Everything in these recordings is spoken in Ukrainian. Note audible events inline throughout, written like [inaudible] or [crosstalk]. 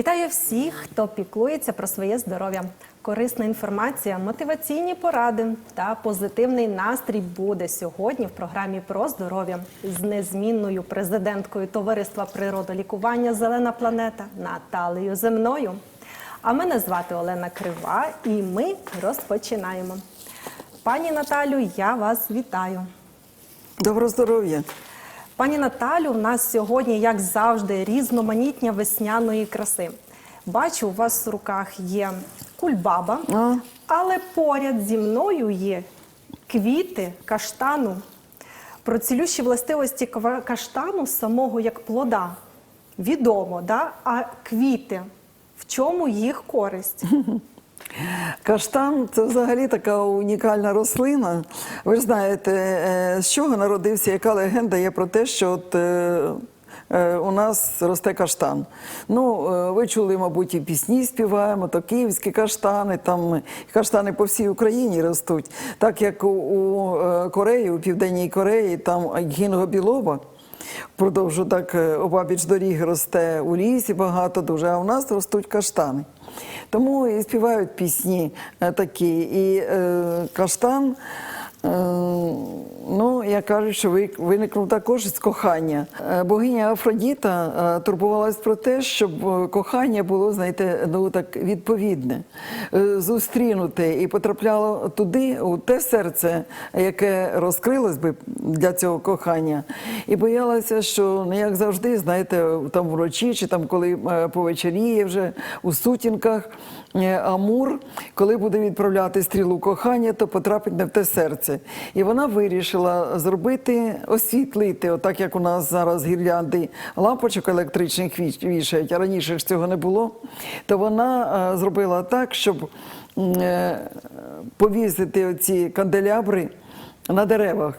Вітаю всіх, хто піклується про своє здоров'я. Корисна інформація, мотиваційні поради та позитивний настрій буде сьогодні в програмі про здоров'я з незмінною президенткою товариства природолікування Зелена планета Наталею Земною. А мене звати Олена Крива, і ми розпочинаємо. Пані Наталю, я вас вітаю. Доброго здоров'я. Пані Наталю, у нас сьогодні, як завжди, різноманітня весняної краси. Бачу, у вас в руках є кульбаба, А. але поряд зі мною є квіти каштану. Про цілющі властивості каштану самого як плода відомо, да? а квіти, в чому їх користь? [laughs] Каштан це взагалі така унікальна рослина. Ви ж знаєте, е, з чого народився, яка легенда є про те, що от, е, е, у нас росте каштан. Ну, ви чули, мабуть, і пісні співаємо, то київські каштани, там каштани по всій Україні ростуть. Так як у, Кореї, у Південній Кореї, там гінго-білоба. Впродовж так е, обабіч доріг росте у лісі багато дуже, а у нас ростуть каштани. Тому і співають пісні е, такі. І е, каштан, ну, я кажу, що ви- виникнув також з кохання. Е, Богиня Афродіта е, турбувалась про те, щоб е, кохання було, знаєте, ну так відповідне, е, зустрінуте і потрапляло туди, у те серце, яке розкрилось би для цього кохання. І боялася, що ну, як завжди, знаєте, там вночі чи там коли е, повечеріє вже у сутінках. е, Амур, коли буде відправляти стрілу кохання, то потрапить не в те серце. І вона вирішила зробити, освітлити, отак як у нас зараз гірлянди лампочок електричних віш- вішають, а раніше ж цього не було. То вона е, зробила так, щоб е, повісити оці канделябри на деревах.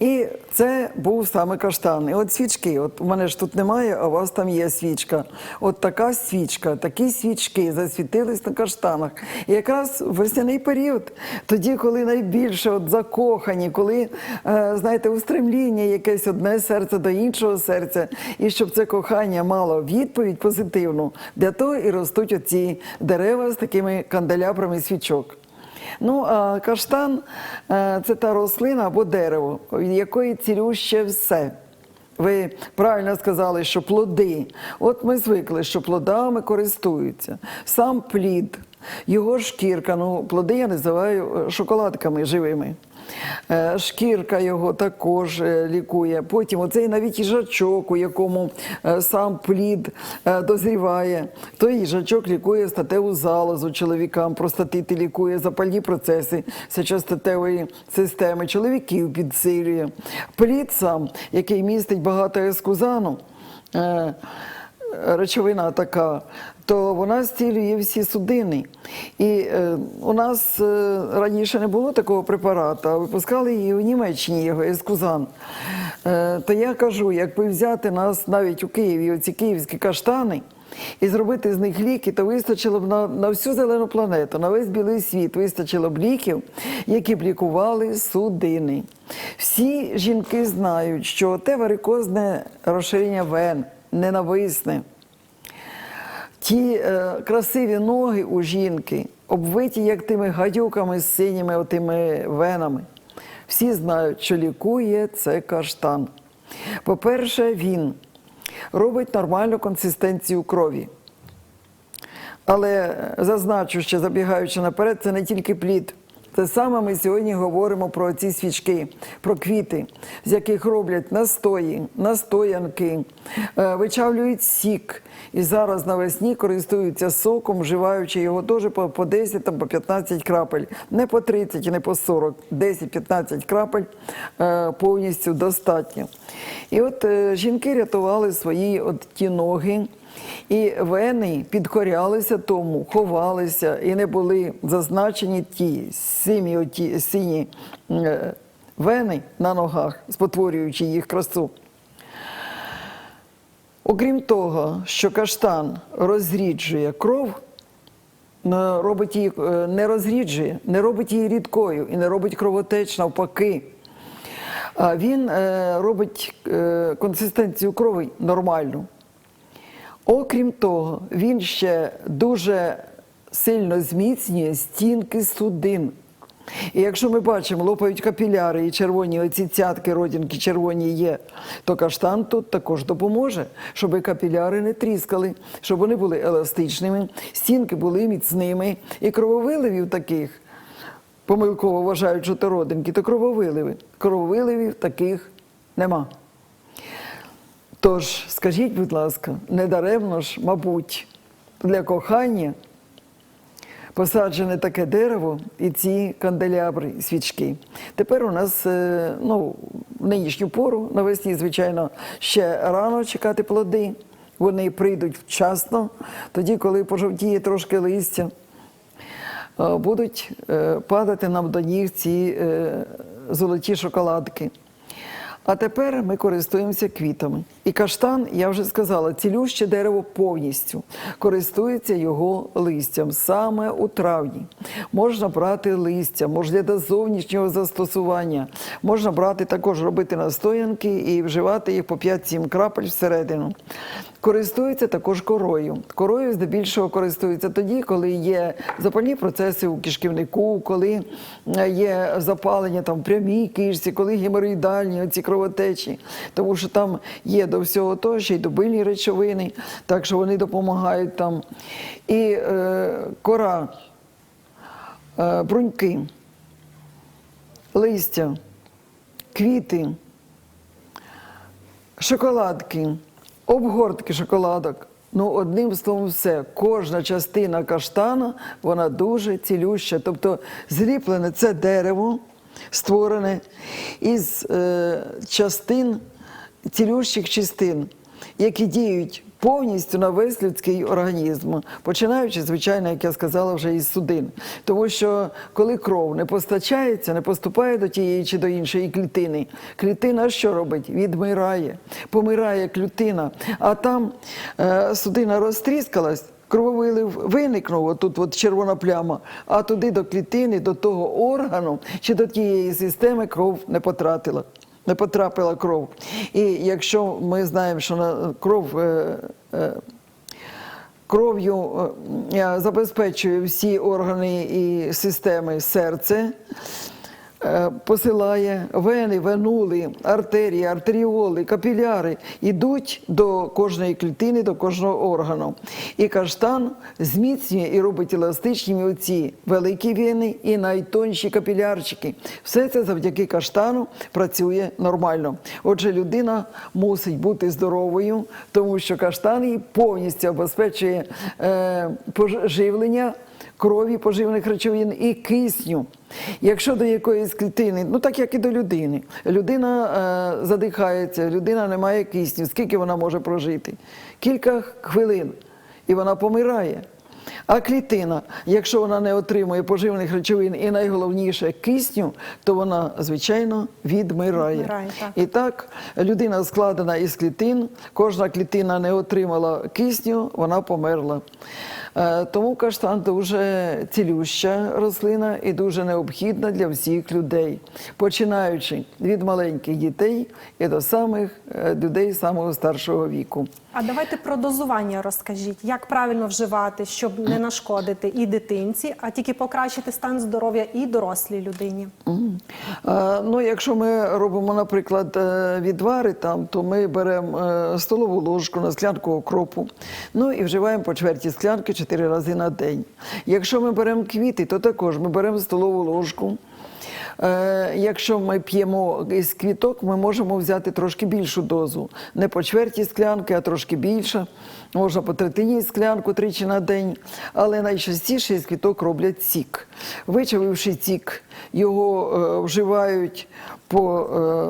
І це був саме каштан. І от свічки, от у мене ж тут немає, а у вас там є свічка. От така свічка, такі свічки засвітились на каштанах. І якраз весняний період, тоді, коли найбільше от закохані, коли, е, знаєте, устремління якесь одне серце до іншого серця, і щоб це кохання мало відповідь позитивну, для того і ростуть оці дерева з такими канделябрами свічок. Ну, а каштан е, це та рослина або дерево, від якої цілюще все. Ви правильно сказали, що плоди. От ми звикли, що плодами користуються. Сам плід, його шкірка, ну, плоди я називаю е, шоколадками живими. Е, Шкірка його також е, лікує. Потім оцей навіть їжачок, у якому е, сам плід дозріває. Той їжачок лікує статеву залозу чоловікам, простатити лікує запальні процеси сечостатевої системи, чоловіків підсилює. Плід сам, який містить багато ескузану, речовина така, то вона зцілює всі судини. І е, у нас е, раніше не було такого препарату, а випускали її в Німеччині його ескузан. Е, то я кажу, якби взяти нас навіть у Києві, оці київські каштани. І зробити з них ліки, то вистачило б на, на всю зелену планету, на весь білий світ, вистачило б ліків, які б лікували судини. Всі жінки знають, що те варикозне розширення вен ненависне. Ті е, красиві ноги у жінки, обвиті як тими гадюками з синіми отими венами. Всі знають, що лікує це каштан. По-перше, він робить нормальну консистенцію крові. Але зазначу, що забігаючи наперед, це не тільки плід. Те саме ми сьогодні говоримо про ці свічки, про квіти, з яких роблять настої, настоянки, е, вичавлюють сік. І зараз навесні користуються соком, вживаючи його теж по, по 10, там, по 15 крапель. Не по 30 не по 40, 10-15 крапель е, повністю достатньо. І от е, жінки рятували свої от ті ноги. І вени підкорялися тому, ховалися і не були зазначені ті сині, оті, сині е, вени на ногах, спотворюючи їх красу. Окрім того, що каштан розріджує кров, робить її, е, не розріджує, не робить її рідкою і не робить кровотеч навпаки. Він е, робить е, консистенцію крові нормальну. Окрім того, він ще дуже сильно зміцнює стінки судин. І якщо ми бачимо, лопають капіляри і червоні оці цятки, родинки червоні є, то каштан тут також допоможе, щоб капіляри не тріскали, щоб вони були еластичними, стінки були міцними. І крововиливів таких, помилково вважають, що то родинки, то крововиливи. Крововиливів таких нема. Тож, скажіть, будь ласка, недаремно ж, мабуть, для кохання посаджене таке дерево і ці канделябри, свічки. Тепер у нас е, ну, в нинішню пору, навесні, звичайно, ще рано чекати плоди. Вони прийдуть вчасно, тоді, коли пожовтіє трошки листя, е, будуть е, падати нам до ніг ці золоті шоколадки. А тепер ми користуємося квітами. І каштан, я вже сказала, цілюще дерево повністю користується його листям саме у травні. Можна брати листя, можна для зовнішнього застосування. Можна брати також робити настоянки і вживати їх по 5-7 крапель всередину. Користуються також корою. Корою здебільшого користуються тоді, коли є запальні процеси у кишківнику, коли е, є запалення там прямій кишці, коли геморроїдальні оці кровотечі, тому що там є до всього того ще й добильні речовини, так що вони допомагають там. І е, кора, е, бруньки, листя, квіти шоколадки, обгортки шоколадок. Ну, одним словом, все. Кожна частина каштана, вона дуже цілюща. Тобто зліплене це дерево, створене із е, частин, цілющих частин, які діють повністю на весь людський організм, починаючи, звичайно, як я сказала, вже із судин. Тому що коли кров не постачається, не поступає до тієї чи до іншої клітини, клітина що робить? Відмирає, помирає клітина, а там е, судина розтріскалась. Крововилив виникнув, отут от червона пляма, а туди до клітини, до того органу чи до тієї системи кров не потратила не потрапила кров. І якщо ми знаємо, що на кров. Е, е, Кров'ю е, забезпечує всі органи і системи серце, посилає вени, венули, артерії, артеріоли, капіляри йдуть до кожної клітини, до кожного органу. І каштан зміцнює і робить еластичними оці великі вени і найтонші капілярчики. Все це завдяки каштану працює нормально. Отже, людина мусить бути здоровою, тому що каштан їй повністю забезпечує е, поживлення крові, поживних речовин і кисню. Якщо до якоїсь клітини, ну так як і до людини, людина е, задихається, людина не має кисню, скільки вона може прожити? Кілька хвилин, і вона помирає. А клітина, якщо вона не отримує поживних речовин і найголовніше кисню, то вона, звичайно, відмирає. Відмирає, так. І так, людина складена із клітин, кожна клітина не отримала кисню, вона померла. Е, Тому каштан дуже цілюща рослина і дуже необхідна для всіх людей, починаючи від маленьких дітей і до самих е, людей самого старшого віку. А давайте про дозування розкажіть, як правильно вживати, щоб не нашкодити і дитинці, а тільки покращити стан здоров'я і дорослій людині. Е, Ну, якщо ми робимо, наприклад, е, відвари, там, то ми беремо е, столову ложку на склянку окропу, ну і вживаємо по чверті склянки 4 рази на день. Якщо ми беремо квіти, то також ми беремо столову ложку. Е, Якщо ми п'ємо із квіток, ми можемо взяти трошки більшу дозу. Не по чверті склянки, а трошки більше. Можна по третині склянку тричі на день. Але найчастіше із квіток роблять сік. Вичавивши сік, його е, вживають по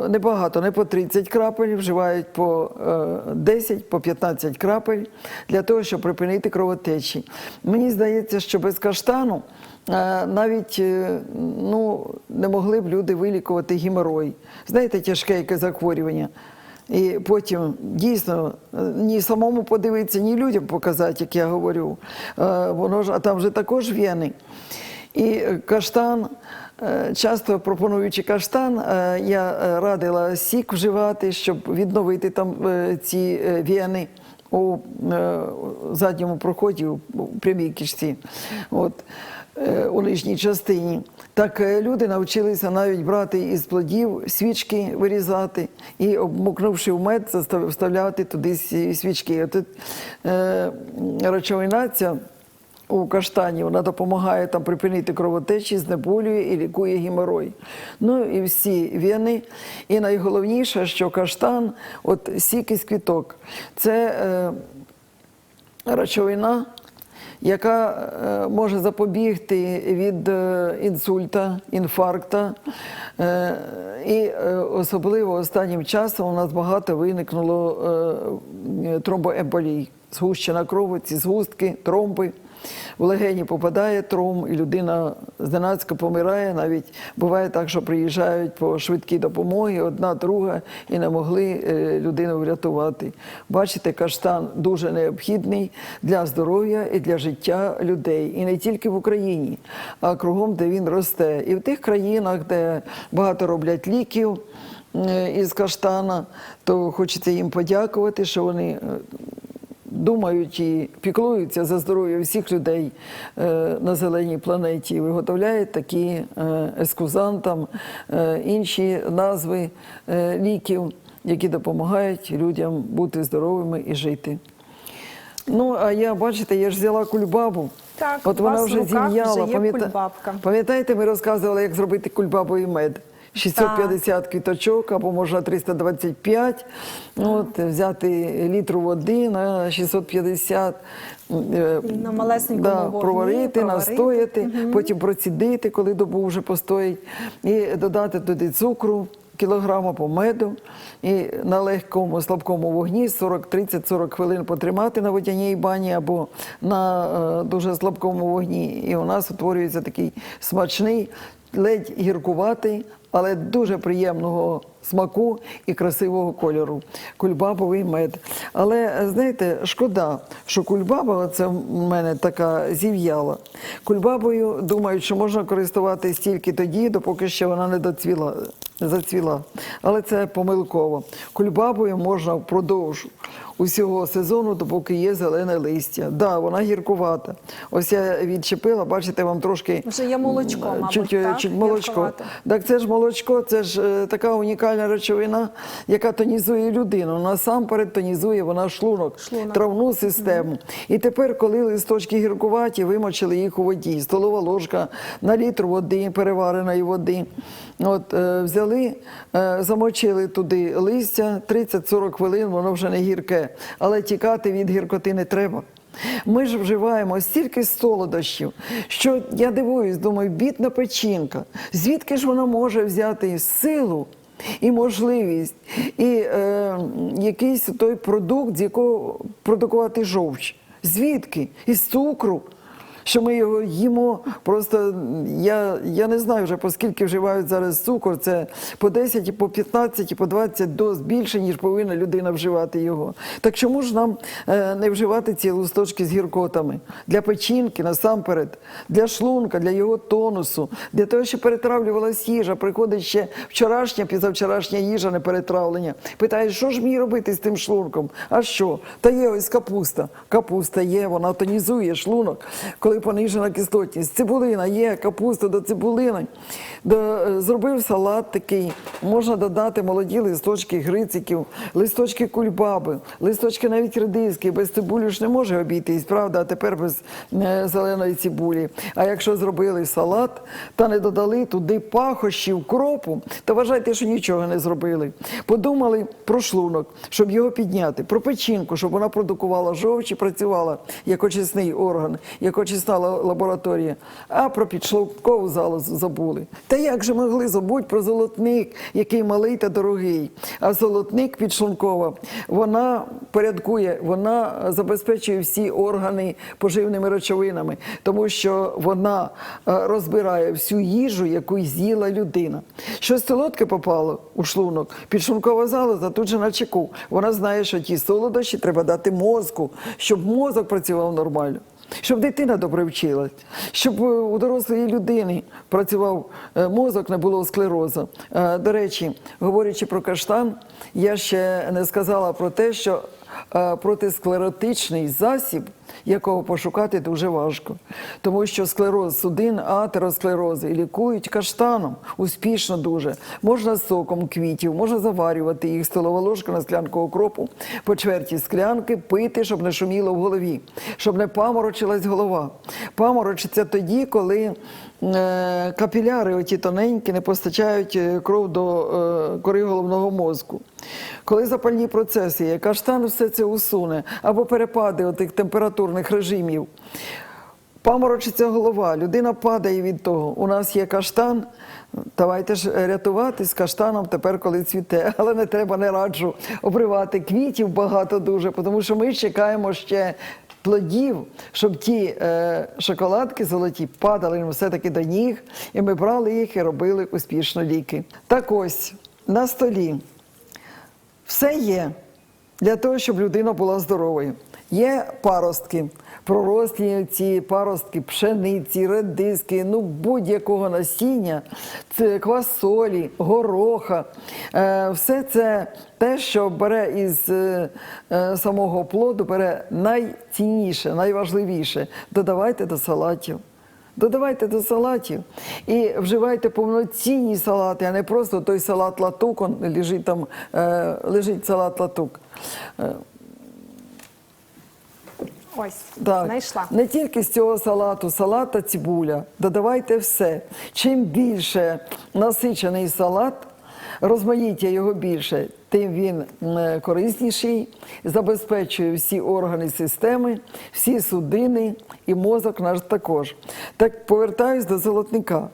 е, небагато, не по 30 крапель, вживають по е, 10, по 15 крапель для того, щоб припинити кровотечі. Мені здається, що без каштану навіть е, ну, не могли б люди вилікувати геморой. Знаєте, тяжке яке захворювання. І потім дійсно е, ні самому подивитися, ні людям показати, як я говорю. Е, Воно ж, а там вже також вени. І е, каштан, е, часто пропонуючи каштан, е, я е, радила сік вживати, щоб відновити там е, ці е, вени. у е, задньому проході, у прямій кишці, от, е, у нижній частині. Так е, люди навчилися навіть брати із плодів свічки вирізати і, обмокнувши в мед, вставляти туди свічки. От, е, речовина ця у каштані вона допомагає там припинити кровотечі, знеболює і лікує геморой. Ну і всі вени. І найголовніше, що каштан, от сік із квіток, це е, речовина, яка е, може запобігти від е, інсульта, інфаркта. Е, і особливо останнім часом у нас багато виникнуло тромбоемболій, згущена кров, ці згустки, тромби. В легені попадає тромб, і людина зненацька помирає. Навіть буває так, що приїжджають по швидкій допомоги, одна, друга, і не могли е, людину врятувати. Бачите, каштан дуже необхідний для здоров'я і для життя людей. І не тільки в Україні, а кругом, де він росте. І в тих країнах, де багато роблять ліків е, із каштана, то хочеться їм подякувати, що вони. Думають і піклуються за здоров'я всіх людей е, на зеленій планеті, виготовляють такі е, ескузантам, е, інші назви ліків, які допомагають людям бути здоровими і жити. Ну, а я, бачите, я ж взяла кульбабу. Так, От вона вже зім'яла. Пам'ятаєте, ми розказували, як зробити кульбабовий мед. 650 квіточок або можна 325. От, взяти літру води на 650. е, на малесенькому да, вогні проварити, проварити. настояти, потім процідити, коли добу вже постоїть, і додати туди цукру, кілограм або меду, і на легкому слабкому вогні 40, 30-40 хвилин потримати на водяній бані або на е, дуже слабкому вогні. І у нас утворюється такий смачний, ледь гіркуватий, але дуже приємного смаку і красивого кольору. Кульбабовий мед. Але знаєте, шкода, що кульбаба, це в мене така зів'яла. Кульбабою думають, що можна користуватись тільки тоді, допоки ще вона не доцвіла, зацвіла. Але це помилково. Кульбабою можна впродовж усього сезону, допоки є зелене листя. Да, вона гіркувата. Ось я відчепила, бачите, вам трошки Вже є молочко, мабуть, чуть, е, так? чуть молочко. Так це ж молочко, це ж е, така унікальна речовина, яка тонізує людину. Насамперед тонізує вона шлунок, Шлунок. травну систему. І тепер, коли листочки гіркуваті, вимочили їх у воді, столова ложка на літр води, перевареної води. От, е, взяли, е, замочили туди листя, 30-40 хвилин, воно вже не гірке, але тікати від гіркоти не треба. Ми ж вживаємо стільки солодощів, що я дивуюсь, думаю, бідна печінка. Звідки ж вона може взяти силу і можливість, і е, якийсь той продукт, з якого продукувати жовч? Звідки? Із цукру. Що ми його їмо, просто я, я не знаю вже, по скільки вживають зараз цукор. Це по 10, і по 15, і по 20 доз більше, ніж повинна людина вживати його. Так чому ж нам е, не вживати ці листочки з гіркотами? Для печінки насамперед, для шлунка, для його тонусу, для того, щоб перетравлювалась їжа. Приходить ще вчорашня, пізавчорашня їжа, не перетравлення. Питає, що ж мені робити з тим шлунком? А що? Та є ось капуста. Капуста є, вона тонізує шлунок, коли понижена кислотність. Цибулина є, капуста до цибулини. До, е, зробив салат такий. Можна додати молоді листочки грициків, листочки кульбаби, листочки навіть редиски. Без цибулі ж не може обійтись, правда, а тепер без е, зеленої цибулі. А якщо зробили салат та не додали туди пахощів, кропу, то вважайте, що нічого не зробили. Подумали про шлунок, щоб його підняти, про печінку, щоб вона продукувала жовч і працювала як очисний орган, як очисна ла- лабораторія. А про підшлункову залозу забули. Та як же могли забути про золотник, який малий та дорогий? А золотник підшлункова, вона порядкує, вона забезпечує всі органи поживними речовинами, тому що вона е, розбирає всю їжу, яку з'їла людина. Щось солодке попало у шлунок, підшлункова залоза тут же на чеку. Вона знає, що ті солодощі треба дати мозку, щоб мозок працював нормально. Щоб дитина добре вчилась, щоб е, у дорослої людини працював е, мозок, не було склерозу. Е, До речі, говорячи про каштан, я ще не сказала про те, що протисклеротичний засіб, якого пошукати дуже важко. Тому що склероз судин, атеросклерози лікують каштаном успішно дуже. Можна соком квітів, можна заварювати їх столова ложка на склянку окропу, по чверті склянки, пити, щоб не шуміло в голові, щоб не паморочилась голова. Паморочиться тоді, коли е, капіляри, оті тоненькі, не постачають е, кров до е, кори головного мозку. Коли запальні процеси є, каштан все це усуне, або перепади отих температурних режимів. Паморочиться голова, людина падає від того. У нас є каштан. Давайте ж рятувати з каштаном тепер, коли цвіте. [laughs] Але не треба не раджу обривати квітів багато дуже, тому що ми чекаємо ще плодів, щоб ті е, шоколадки золоті падали нам все-таки до ніг, і ми брали їх і робили успішно ліки. Так ось на столі все є для того, щоб людина була здоровою. Є паростки, пророслі ці паростки, пшениці, редиски, ну будь-якого насіння, це квасолі, гороха. Е, все це те, що бере із е, е, самого плоду, бере найцінніше, найважливіше. Додавайте до салатів. Додавайте до салатів і вживайте повноцінні салати, а не просто той салат латук, он лежить там, е, лежить салат латук. Е, Ось, так. знайшла. Не тільки з цього салату, салат та цибуля. Додавайте все. Чим більше насичений салат, розмаїття його більше, тим він корисніший, забезпечує всі органи системи, всі судини і мозок наш також. Так повертаюсь до золотника.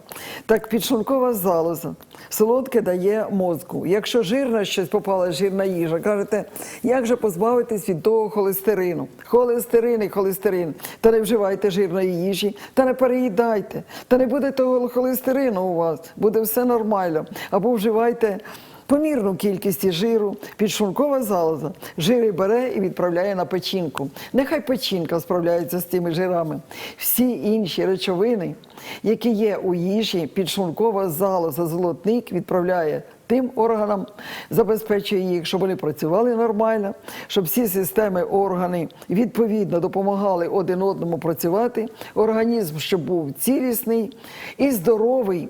Так підшлункова залоза. Солодке дає мозку. Якщо жирна щось попала, жирна їжа, кажете, як же позбавитись від того холестерину? Холестерин і холестерин. Та не вживайте жирної їжі, та не переїдайте, та не буде того холестерину у вас, буде все нормально. Або вживайте помірну кількість жиру, підшлункова залоза. Жири бере і відправляє на печінку. Нехай печінка справляється з тими жирами. Всі інші речовини, які є у їжі, підшлункова залоза, золотник відправляє тим органам, забезпечує їх, щоб вони працювали нормально, щоб всі системи, органи відповідно допомагали один одному працювати, організм, щоб був цілісний і здоровий,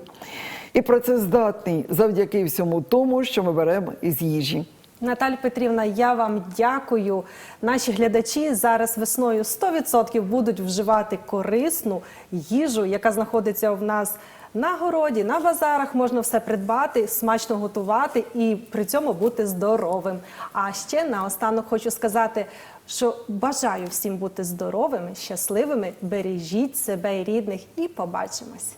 і працездатний завдяки всьому тому, що ми беремо із їжі. Наталь Петрівна, я вам дякую. Наші глядачі зараз весною 100% будуть вживати корисну їжу, яка знаходиться в нас на городі, на базарах. Можна все придбати, смачно готувати і при цьому бути здоровим. А ще наостанок хочу сказати, що бажаю всім бути здоровими, щасливими. Бережіть себе і рідних, і побачимось.